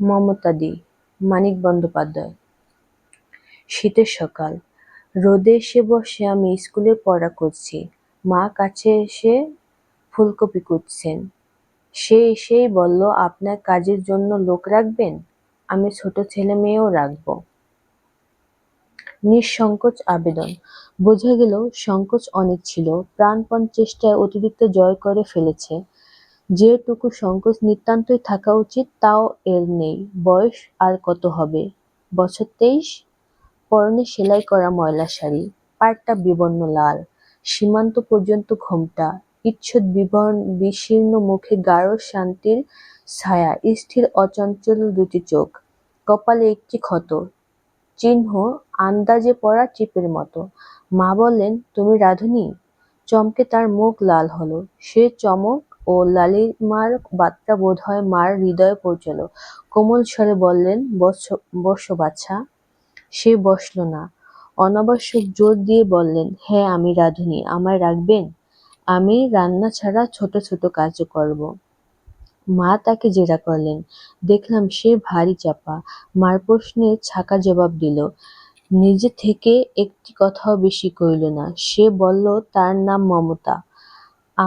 মমতাদি, মানিক বন্দ্যোপাধ্যায়। শীতের সকাল। রোদে এসে বসে আমি স্কুলে পড়া করছি। মা কাছে এসে ফুলকপি কুটছেন। সে এসেই বলল, আপনার কাজের জন্য লোক রাখবেন? আমি ছোট ছেলে মেয়েও রাখব। নিঃসংকোচ আবেদন। বোঝা গেল, সংকোচ অনেক ছিল। প্রাণপণ চেষ্টায় অতিরিক্ত জয় করে ফেলেছে। যেটুকু সংকোচ নিতান্তই থাকা উচিত, তাও এর নেই। বয়স আর কত হবে? বছর তেইশ? পরনে সেলাই করা ময়লা শাড়ি পাড়টা বিবর্ণ লাল, সীমান্ত পর্যন্ত ঘোমটা বিবর্ণ, বিশীর্ণ মুখে গাঢ় শান্তির ছায়া, স্থির অচঞ্চল দুটি চোখ, কপালে একটি ক্ষত, চিহ্ন আন্দাজে পড়া চিপের মতো। মা বললেন, তুমি রাধুনী? চমকে তার মুখ লাল হলো। সে চমক ও লালিমার বার্তা বোধ হয় মার হৃদয়ে পৌঁছল। কোমল স্বরে বললেন, বস বাছা, সে বসল না অনাবশ্যক জোর দিয়ে বললেন হ্যাঁ আমি রাধুনী, আমায় রাখবেন? আমি রান্না ছাড়া ছোট ছোট কাজও করব মা তাকে জেরা করলেন, দেখলাম সে ভারী চাপা মার প্রশ্নে ছাকা জবাব দিল, নিজে থেকে একটি কথাও বেশি কইল না। সে বলল, তার নাম মমতা।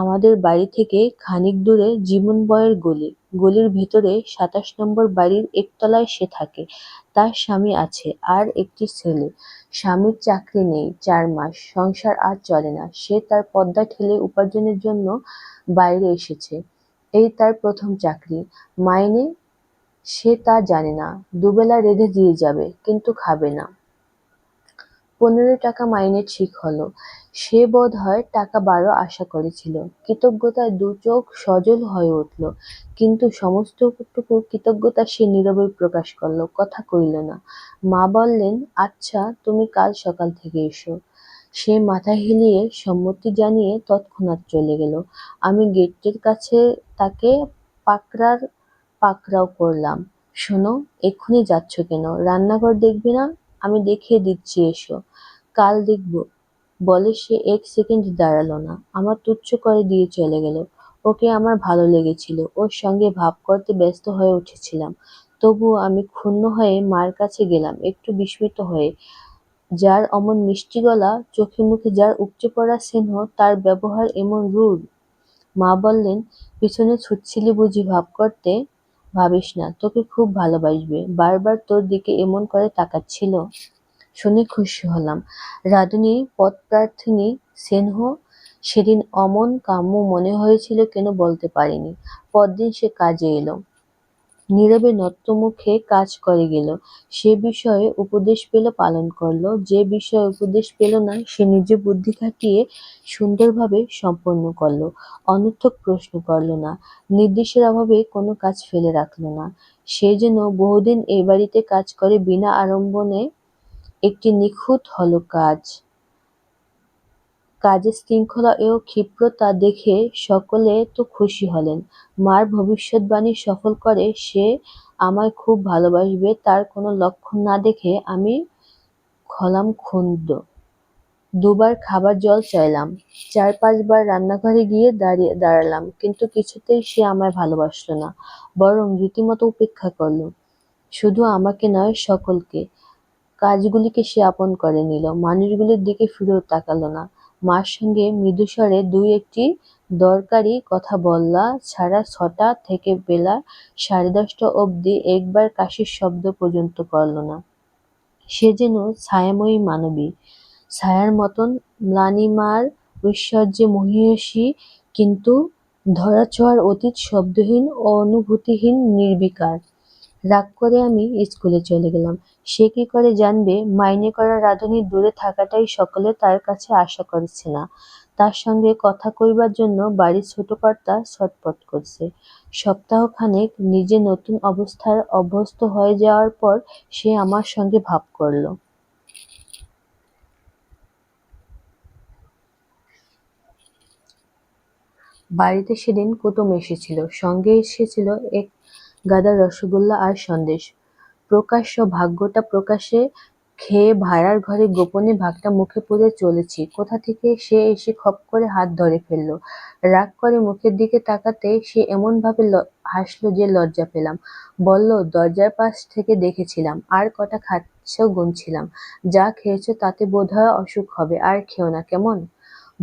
আমাদের বাড়ি থেকে খানিক দূরে জীবন বয়ের গলি। গলির ভিতরে সাতাশ নম্বর বাড়ির একতলায় সে থাকে। তার স্বামী আছে আর একটি ছেলে। স্বামীর চাকরি নেই, চার মাস। সংসার আর চলে না। সে তার পদ্মা ঠেলে উপার্জনের জন্য বাইরে এসেছে। এই তার প্রথম চাকরি। মাইনে সে তা জানে না। দুবেলা রেঁধে দিয়ে যাবে, কিন্তু খাবে না। পনেরো টাকা মাইনে ঠিক হলো। সে বোধ হয় টাকা বারো আশা করেছিল। কৃতজ্ঞতায় দু চোখ সজল হয়ে উঠল। কিন্তু সমস্তটুকু কৃতজ্ঞতা সে নীরবে প্রকাশ করল, কথা কইল না। মা বললেন আচ্ছা তুমি কাল সকাল থেকে এসো। সে মাথা হেলিয়ে সম্মতি জানিয়ে তৎক্ষণাৎ চলে গেল। আমি গেটের কাছে তাকে পাকড়ার পাকড়াও করলাম। শোনো, এক্ষুনি যাচ্ছ কেন? রান্নাঘর দেখবে না? আমি দেখিয়ে দিচ্ছি এসো। কাল দেখব। বলে সে এক সেকেন্ড দাঁড়াল না। আমার তুচ্ছ করে দিয়ে চলে গেল। ওকে আমার ভালো লেগেছিল। ওর সঙ্গে ভাব করতে ব্যস্ত হয়ে উঠেছিলাম। তবুও আমি ক্ষুণ্ণ হয়ে মার কাছে গেলাম। একটু বিস্মিত হয়ে। যার অমন মিষ্টি গলা, চোখে মুখে যার উপচে পড়া স্নেহ, তার ব্যবহার এমন রূঢ়। মা বললেন, পিছনে ছুটছিলি বুঝি ভাব করতে? ভাবিস না, তোকে খুব ভালোবাসবে। বারবার তোর দিকে এমন করে তাকাচ্ছিল। শুনে খুশি হলাম। রাধুনীর পদপ্রার্থিনী স্নেহ, সেদিন অমন কাম্য মনে হয়েছিল কেন বলতে পারিনি। পরদিন সে কাজে এলো। নীরবে নত্যমুখে কাজ করে গেল। সে বিষয়ে উপদেশ পেল, পালন করল। যে বিষয়ে উপদেশ পেল না, সে নিজে বুদ্ধি খাটিয়ে সুন্দরভাবে সম্পন্ন করল। অনর্থক প্রশ্ন করল না। নির্দেশের অভাবে কোনো কাজ ফেলে রাখল না। সে যেন বহুদিন এ বাড়িতে কাজ করে বিনা আড়ম্বনে একটি নিখুঁত হলো কাজ। কাজের শৃঙ্খলা ও ক্ষিপ্রতা দেখে সকলে তো খুশি হলেন। মার ভবিষ্যৎবাণী সফল করে সে আমায় খুব ভালোবাসবে, তার কোনো লক্ষণ না দেখে আমি খলাম খুন্দ। দুবার খাবার জল চাইলাম চার পাঁচবার রান্নাঘরে গিয়ে দাঁড়িয়ে দাঁড়ালাম, কিন্তু কিছুতেই সে আমায় ভালোবাসল না, বরং রীতিমতো উপেক্ষা করল। শুধু আমাকে নয়, সকলকে। কাজগুলিকে সে আপন করে নিল, মানুষগুলির দিকে ফিরেও তাকালো না। মার সঙ্গে মৃদুস্বরে দুই একটি দরকারি কথা বললা। ছাড়া ছটা থেকে বেলা সাড়ে দশটা অবধি একবার কাশির শব্দ পর্যন্ত করল না। সে যেন ছায়াময়ী মানবী। ছায়ার মতন ম্লানিমার ঐশ্বর্যে মহিষী, কিন্তু ধরা ধরাছোঁয়ার অতীত শব্দহীন ও অনুভূতিহীন, নির্বিকার। রাগ করে আমি স্কুলে চলে গেলাম। সে কি করে জানবে? মাইনে করা রাঁধুনি দূরে থাকাটাই সকলে তার কাছে আশা করছে না। তার সঙ্গে কথা কইবার জন্য বাড়ির ছোট কর্তা ছটপট করছে। সপ্তাহখানেক নিজে নতুন অবস্থার অভ্যস্ত হয়ে যাওয়ার পর সে আমার সঙ্গে ভাব করল। বাড়িতে সেদিন কুটুম এসেছিল। সঙ্গে এসেছিল এক গাদা রসগোল্লা আর সন্দেশ। প্রকাশ্য ভাগ্যটা প্রকাশে খেয়ে ভাড়ার ঘরে গোপনে ভাগটা মুখে পুরে চলেছি। কোথা থেকে সে এসে খপ করে হাত ধরে ফেলল। রাগ করে মুখের দিকে তাকাতে সে এমনভাবে হাসলো যে লজ্জা পেলাম। বলল, দরজার পাশ থেকে দেখেছিলাম, আর কটা খাচ্ছেও গুনছিলাম। যা খেয়েছো তাতে বোধহয় অসুখ হবে, আর খেও না, কেমন?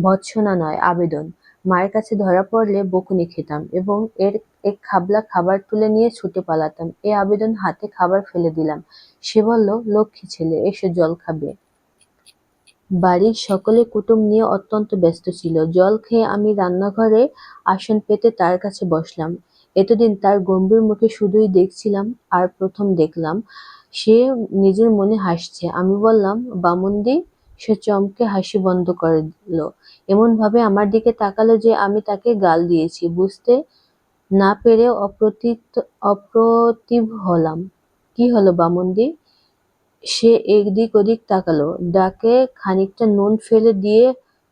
ভৎসনা নয়, আবেদন। মায়ের কাছে ধরা পড়লে বকুনি খেতাম এবং এর এক খাবলা খাবার তুলে নিয়ে ছুটে পালাতাম। এ আবেদন হাতে খাবার ফেলে দিলাম। সে বলল, লক্ষ্মী ছেলে, এসে জল খাবে। বাড়ির সকলে কুটুম নিয়ে অত্যন্ত ব্যস্ত ছিল। জল খেয়ে আমি রান্নাঘরে আসন পেতে তার কাছে বসলাম। এতদিন তার গম্ভীর মুখে শুধুই দেখছিলাম আর প্রথম দেখলাম। সে নিজের মনে হাসছে। আমি বললাম, বামুন্দি, সে চমকে হাসি বন্ধ করল। এমনভাবে আমার দিকে তাকালো যে আমি তাকে গাল দিয়েছি। বুঝতে না পেরে অপ্রতিত, অপ্রতিভ হলাম। কি হলো বামুন্দি? সে একদিক ওদিক তাকালো। ডাকে খানিকটা নুন ফেলে দিয়ে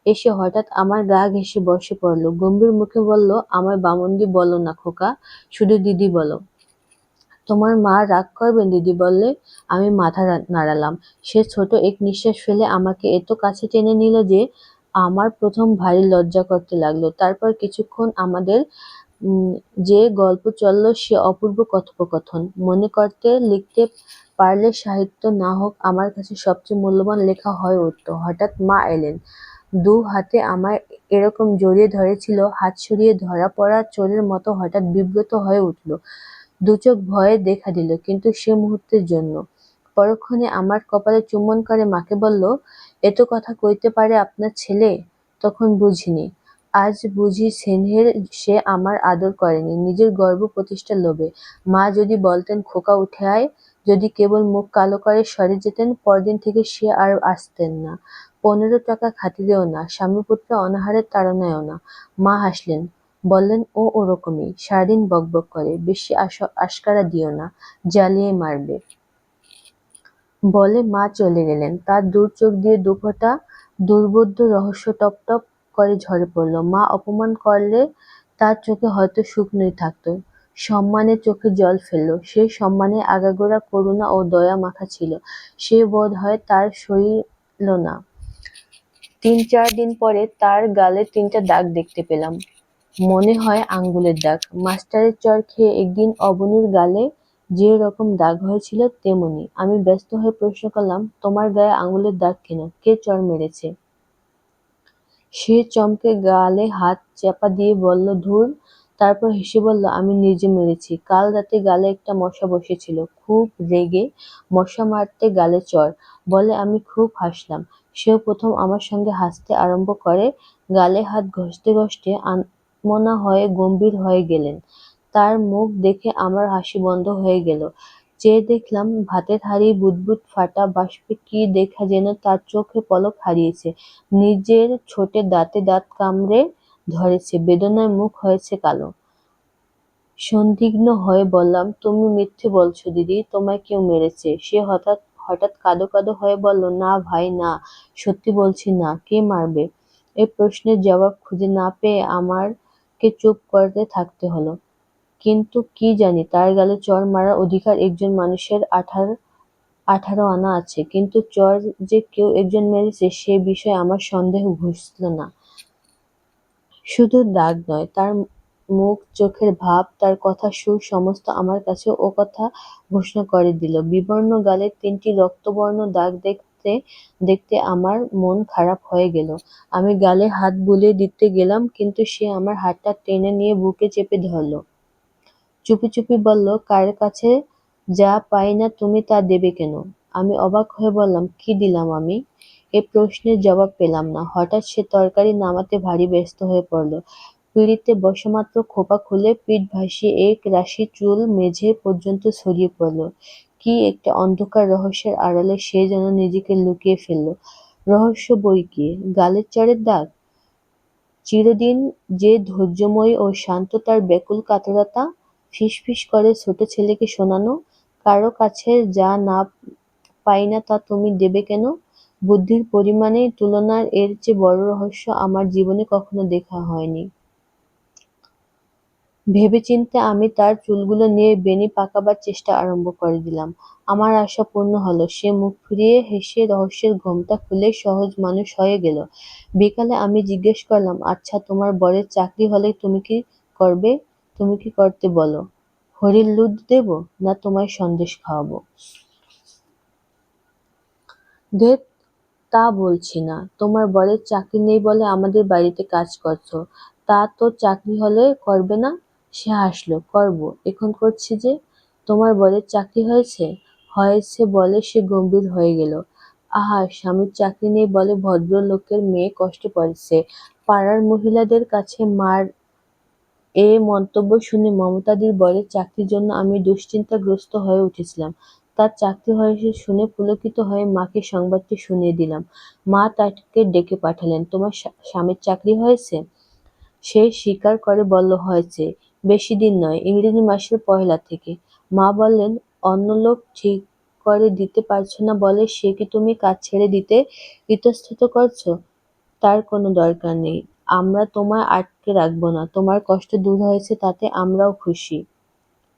এসে হঠাৎ আমার গা ঘেসে বসে পড়ল। গম্ভীর মুখে বলল, আমায় বামন্দি বলো না খোকা, শুধু দিদি বলো। তোমার মা রাগ করবেন দিদি বললে আমি মাথা নাড়ালাম। সে ছোট এক নিঃশ্বাস ফেলে আমাকে এত কাছে টেনে নিল যে আমার প্রথম ভারী লজ্জা করতে লাগল। তারপর কিছুক্ষণ আমাদের যে গল্প চলল সে অপূর্ব কথোপকথন। মনে করতে লিখতে পারলে সাহিত্য না হোক, আমার কাছে সবচেয়ে মূল্যবান লেখা হয়ে উঠত হঠাৎ মা এলেন। দু হাতে আমায় এরকম জড়িয়ে ধরেছিল, হাত সরিয়ে ধরা পড়া চোরের মতো হঠাৎ বিব্রত হয়ে উঠল। দু চোখ ভয়ে দেখা দিল, কিন্তু সে মুহূর্তের জন্য। পরক্ষণে আমার কপালে চুম্বন করে মাকে বলল এত কথা কইতে পারে আপনার ছেলে? তখন বুঝিনি। আজ বুঝি স্নেহের সে আমার আদর করেনি, নিজের গর্ব প্রতিষ্ঠার লোভে। মা যদি বলতেন, খোকা উঠে আয়। যদি কেবল মুখ কালো করে সরে যেতেন, পরদিন থেকে সে আর আসতেন না। পনেরো টাকা খাতিরেও না স্বামী পুত্র অনাহারের তাড়নায়ও না। মা হাসলেন, বললেন, ও ওরকমই, সারাদিন বকবক করে, বেশি আশকারা দিও না, জ্বালিয়ে মারবে। বলে মা চলে গেলেন। তার দূর চোখ দিয়ে দুফোঁটা দুর্বোধ্য রহস্য টপ টপ করে ঝরে পড়ল। মা অপমান করলে তার চোখে হয়তো শুকনোই থাকতো। সম্মানে চোখে জল ফেলল। সে সম্মানে আগাগোড়া করুণা ও দয়া মাখা ছিল। সে বোধ হয় তার সইল না। তিন চার দিন পরে তার গালে তিনটা দাগ দেখতে পেলাম। মনে হয় আঙ্গুলের দাগ। মাস্টারের চর খেয়ে একদিন অবনীর গালে যে রকম দাগ হয়েছিল তেমনি। আমি ব্যস্ত হয়ে প্রশ্ন করলাম, তোমার গায়ে আঙুলের দাগ কেন? কে চর মেরেছে? সে চমকে গালে হাত চাপা দিয়ে বলল, ধুর। তারপর হেসে বলল, আমি নিজে মেরেছি। কাল রাতে গালে একটা মশা বসেছিল। খুব রেগে মশা মারতে গালে চর। বলে, আমি খুব হাসলাম। সেও প্রথম আমার সঙ্গে হাসতে আরম্ভ করে। গালে হাত ঘষতে ঘষতে আনমনা হয়ে গম্ভীর হয়ে গেলেন। তার মুখ দেখে আমার হাসি বন্ধ হয়ে গেল। চেয়ে দেখলাম ভাতের হাড়ি বুদবুদ ফাটা বাষ্পে কি দেখা যেন তার চোখে পলক হারিয়েছে। নিজের ছোটে দাঁতে দাঁত কামড়ে ধরেছে, বেদনায় মুখ হয়েছে কালো। সন্দিগ্ন হয়ে বললাম, তুমি মিথ্যে বলছো দিদি, তোমায় কেউ মেরেছে? সে হঠাৎ হঠাৎ কাঁদো কাঁদো হয়ে বলল, না ভাই, না, সত্যি বলছি না, কে মারবে? এ প্রশ্নের জবাব খুঁজে না পেয়ে আমারকে চুপ করতে থাকতে হলো। কিন্তু কি জানি, তার গালে চর মারার অধিকার একজন মানুষের আঠার, আঠারো আনা আছে। কিন্তু চর যে কেউ একজন মেরেছে, সে বিষয়ে আমার সন্দেহ ঘুষল না। শুধু দাগ নয়, তার মুখ, চোখের ভাব, তার কথা, সুর, সমস্ত আমার কাছে ও কথা ঘোষণা করে দিল। বিবর্ণ গালে তিনটি রক্তবর্ণ দাগ দেখতে দেখতে আমার মন খারাপ হয়ে গেল। আমি গালে হাত বুলিয়ে দিতে গেলাম, কিন্তু সে আমার হাতটা টেনে নিয়ে বুকে চেপে ধরল। চুপি চুপি বলল, কার কাছে যা পাই না তুমি তা দেবে কেন? আমি অবাক হয়ে বললাম, কি দিলাম আমি? এ প্রশ্নের জবাব পেলাম না। হঠাৎ সে তরকারি নামাতে ভারী ব্যস্ত হয়ে পড়ল। পিঁড়িতে বসেমাত্র খোপা খুলে পিঠ ভাসিয়ে এক রাশি চুল মেঝে পর্যন্ত ছড়িয়ে পড়ল। কি একটা অন্ধকার রহস্যের আড়ালে সে যেন নিজেকে লুকিয়ে ফেলল। রহস্য বই কি? গালের চরের দাগ? চিরদিন যে ধৈর্যময়ী ও শান্ত তার ব্যাকুল কাতরতা ফিসফিস করে ছোট ছেলেকে শোনানো কারও কাছে যা না পাই না তা তুমি দেবে কেন বুদ্ধির পরিমাণে তুলনার এর চেয়ে বড় রহস্য আমার জীবনে কখনো দেখা হয়নি ভেবেচিন্তে আমি তার চুলগুলো নিয়ে বেণী পাকাবার চেষ্টা আরম্ভ করে দিলাম। আমার আশা পূর্ণ হলো সে মুখ ফিরিয়ে হেসে রহস্যের ঘোমটা খুলে সহজ মানুষ হয়ে গেল। বিকালে আমি জিজ্ঞেস করলাম, আচ্ছা তোমার বরের চাকরি হলে তুমি কি করবে? তুমি কি করতে বলো? হরির দুধ দেব, না তোমায় সন্দেশ খাওয়াবো? ধেৎ, তা বলছি না। তোমার বরের চাকরি নেই বলে আমাদের বাড়িতে কাজ করছ। তা তো চাকরি হলে করবে না? সে হাসল, করব, এখন করছি যে। তোমার বরের চাকরি হয়েছে? হয়েছে বলে সে গম্ভীর হয়ে গেল। আহা, স্বামীর চাকরি নেই বলে ভদ্রলোকের মেয়ে কষ্টে পড়েছে। পাড়ার মহিলাদের কাছে মার এ মন্তব্য শুনে মমতাদির বরের চাকরির জন্য আমি দুশ্চিন্তাগ্রস্ত হয়ে উঠেছিলাম। তার চাকরি হয়েছে শুনে পুলকিত হয়ে মাকে সংবাদটি শুনিয়ে দিলাম। মা তাকে ডেকে পাঠালেন, তোমার স্বামীর চাকরি হয়েছে? সে স্বীকার করে বলল, হয়েছে। বেশি দিন নয়, ইংরেজি মাসের পয়লা থেকে। মা বললেন, অন্য লোক ঠিক করে দিতে পারছ না বলে সে কি তুমি কাজ ছেড়ে দিতে ইতস্তত করছ? তার কোনো দরকার নেই। আমরা তোমায় আটকে রাখব না। তোমার কষ্ট দূর হয়েছে তাতে আমরাও খুশি।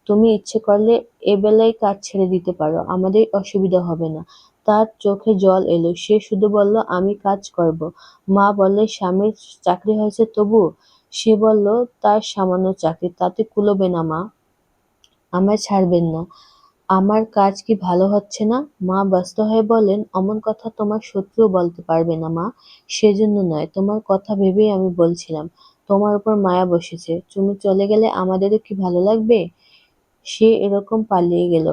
তুমি ইচ্ছে করলে এবেলাই কাজ ছেড়ে দিতে পারো, আমাদের অসুবিধা হবে না। তার চোখে জল এলো। সে শুধু বলল, আমি কাজ করব। মা বললে, স্বামীর চাকরি হয়েছে তবু? সে বলল, তার সামান্য চাকরি, তাতে কুলোবে না মা। আমায় ছাড়বেন না। আমার কাজ কি ভালো হচ্ছে না? মা ব্যস্ত হয়ে বললেন, অমন কথা তোমার শত্রুও বলতে পারবে না মা। সেজন্য নয়, তোমার কথা ভেবেই আমি বলছিলাম। তোমার উপর মায়া বসেছে। তুমি চলে গেলে আমাদেরও কি ভালো লাগবে? সে এরকম পালিয়ে গেল।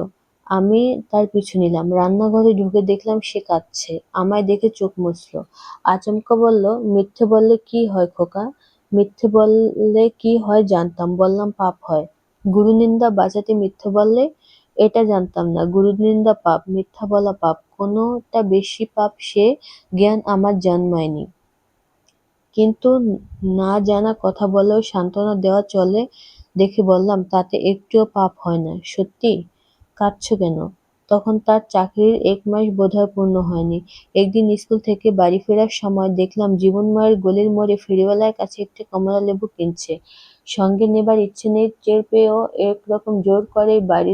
আমি তার পিছু নিলাম। রান্নাঘরে ঢুকে দেখলাম সে কাঁদছে। আমায় দেখে চোখ মুছল। আচমকা বলল, মিথ্যে বললে কি হয় খোকা? মিথ্যে বললে কি হয় জানতাম, বললাম পাপ হয়। গুরুনিন্দা বাঁচাতে মিথ্যে বললে? এটা জানতাম না। গুরুনিন্দা পাপ, মিথ্যা বলা পাপ। কোনটা বেশি পাপ সে জ্ঞান আমার জন্মায়নি। কিন্তু না জানা কথা বললেও সান্ত্বনা দেওয়া চলে দেখে বললাম, তাতে একটুও পাপ হয় না। সত্যি? কাঁদছ কেন? তখন তার চাকরির এক মাস বোধহয় পূর্ণ হয়নি। একদিন স্কুল থেকে বাড়ি ফেরার সময় দেখলাম জীবনময়ের গলির মোড়ে ফেরিওয়ালার কাছে একটি কমলালেবু কিনছে। সঙ্গে নেবার ইচ্ছে নেই টের পেয়েও একরকম জোর করেই বাড়ি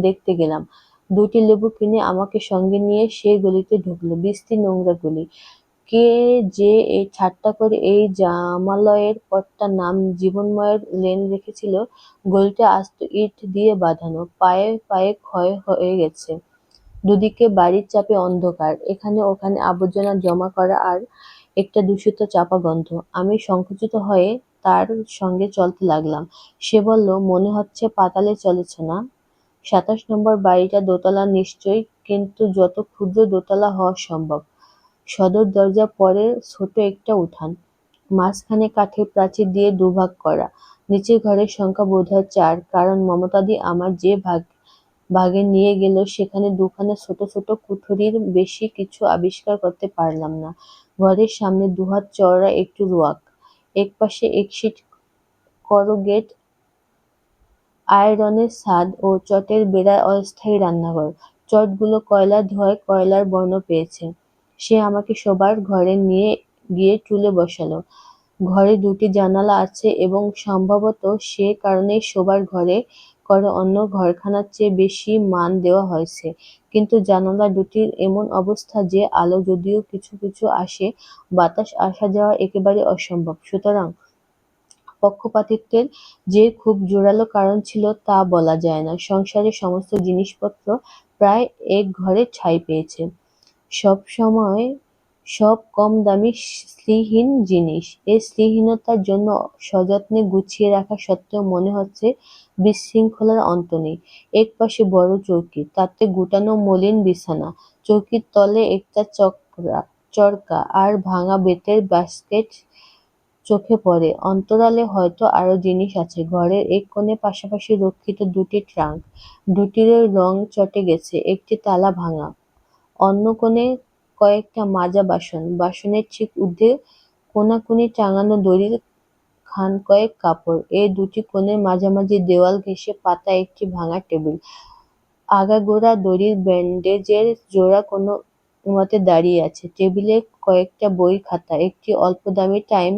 দেখতে গেলাম। দুটি লেবু কিনে আমাকে সঙ্গে নিয়ে সেই গলিতে ঢুকলো বৃষ্টি নোংরা গলি। কে যে এই ঠাট্টা করে এই জামালয়ের পথটার নাম জীবনময়ের লেন রেখেছিল। গলিটা আস্ত ইট দিয়ে বাঁধানো। পায়ে পায়ে ক্ষয় হয়ে গেছে। দুদিকে বাড়ির চাপে অন্ধকার। এখানে ওখানে আবর্জনা জমা করা আর একটা দূষিত চাপা গন্ধ। আমি সংকুচিত হয়ে তার সঙ্গে চলতে লাগলাম। সে বলল, মনে হচ্ছে পাতালে চলেছ না? সাতাশ নম্বর বাড়িটা দোতলা নিশ্চয়ই, কিন্তু যত ক্ষুদ্র দোতলা হওয়া সম্ভব। সদর দরজার পরে ছোট একটা উঠান। মাঝখানে কাঠের প্রাচীর দিয়ে দুভাগ করা। নিচের ঘরের সংখ্যা বোধ হয় চার, কারণ মমতাদি আমার যে ভাগ ভাগে নিয়ে গেল সেখানে দুখানা ছোট ছোট কুঠুরির বেশি কিছু আবিষ্কার করতে পারলাম না। ঘরের সামনে দুহাত চওড়া একটু রোয়াক। একপাশে একশিট করোগেট আয়রনের ছাদ ও চটের বেড়ায় অস্থায়ী রান্নাঘর। চটগুলো কয়লার ধোঁয়ায় কয়লার বর্ণ পেয়েছে। সে আমাকে শোবার ঘরে নিয়ে গিয়ে চুলে বসালো ঘরে দুটি জানালা আছে এবং সম্ভবত সে কারণে শোবার ঘরে করে অন্য ঘরখানার চেয়ে বেশি মান দেওয়া হয়েছে। কিন্তু জানালা দুটির এমন অবস্থা যে আলো যদিও কিছু কিছু আসে, বাতাস আসা যাওয়া একেবারে অসম্ভব। সুতরাং পক্ষপাতিত্বের যে খুব জোরালো কারণ ছিল তা বলা যায় না। সংসারের সমস্ত জিনিসপত্র প্রায় এক ঘরে ছাই পেয়েছে। সব সময় সব কম দামি শ্লীহীন জিনিস। এই শ্লীহীনতার জন্য সযত্নে গুছিয়ে রাখা সত্ত্বেও মনে হচ্ছে বিশৃঙ্খলার অন্ত নেই। একপাশে বড় চৌকি, তাতে গুটানো মলিন বিছানা, চৌকির তলে একটা চরকা আর ভাঙা বেতের বাস্কেট চোখে পড়ে। অন্তরালে হয়তো আরও জিনিস আছে। ঘরের এক কোণে পাশাপাশি রক্ষিত দুটি ট্রাঙ্ক। দুটিরই রং চটে গেছে, একটি তালা ভাঙা। অন্য কোণে কয়েকটা মাজা বাসন, বাসনের ঠিক ঊর্ধ্বে কোনাকুনি টাঙানো দড়ির খানকয়েক কাপড়। এ দুটি কোণের মাঝামাঝি দেওয়াল ঘেঁষে পাতা একটি ভাঙা টেবিল। আগাগোড়া দড়ির ব্যান্ডেজের জোড়া কোনোমতে দাঁড়িয়ে আছে। টেবিলে কয়েকটা বই খাতা, একটি অল্পদামি টাইম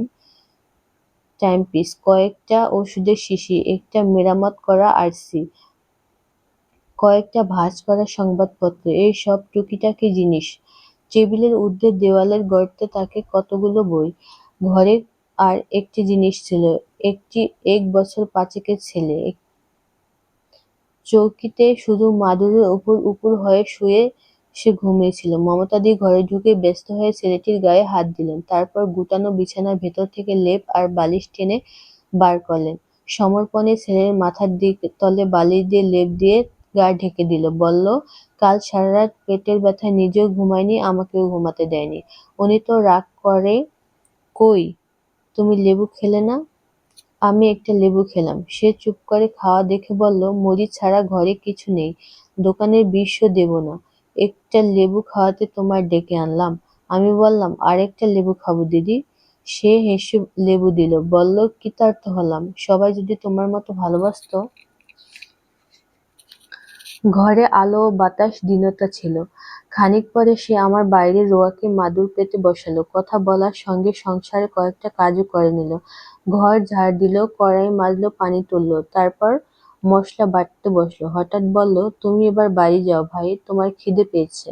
টাইমপিস, কয়েকটা ওষুধের শিশি, একটা মেরামত করা আরসি, কয়েকটা ভাঁজ করা সংবাদপত্র, এই সব টুকিটাকি জিনিস। টেবিলের ঊর্ধ্বে দেওয়ালের গর্তে থাকে কতগুলো বই। ঘরে আর একটি জিনিস ছিল, একটি এক বছর পাঁচেকের ছেলে। চৌকিতে শুধু মাদুরের উপর উপুড় হয়ে শুয়ে সে ঘুমিয়েছিল। মমতাদি ঘরে ঢুকে ব্যস্ত হয়ে ছেলেটির গায়ে হাত দিলেন। তারপর গুটানো বিছানার ভেতর থেকে লেপ আর বালিশ টেনে বার করলেন। সমর্পণে ছেলের মাথার দিক তলে বালিশ দিয়ে লেপ দিয়ে গা ঢেকে দিল। বলল, কাল সারারাত পেটের ব্যথায় নিজেও ঘুমায়নি, আমাকেও ঘুমাতে দেয়নি। উনি তো রাগ করে, কই, তুমি লেবু খেলে না? আমি একটা লেবু খেলাম। সে চুপ করে খাওয়া দেখে বলল, মরিচ ছাড়া ঘরে কিছু নেই, দোকানের বিষও দেব না। একটা লেবু খাওয়াতে তোমায় ডেকে আনলাম। আমি বললাম, আরেকটা লেবু খাব দিদি। সে হেসে লেবু দিল। বলল, কৃতার্থ হলাম, সবাই যদি তোমার মতো ভালোবাসত। ঘরে আলো বাতাস দীনতা ছিল। খানিক পরে সে আমার বাইরে রোয়াকে মাদুর পেতে বসালো কথা বলার সঙ্গে সংসারে কয়েকটা কাজও করে নিল। ঘর ঝাড় দিল, কড়াই মাজলো পানি তুলল। তারপর মশলা বাটতে বসল। হঠাৎ বলল, তুমি এবার বাড়ি যাও ভাই, তোমার খিদে পেয়েছে।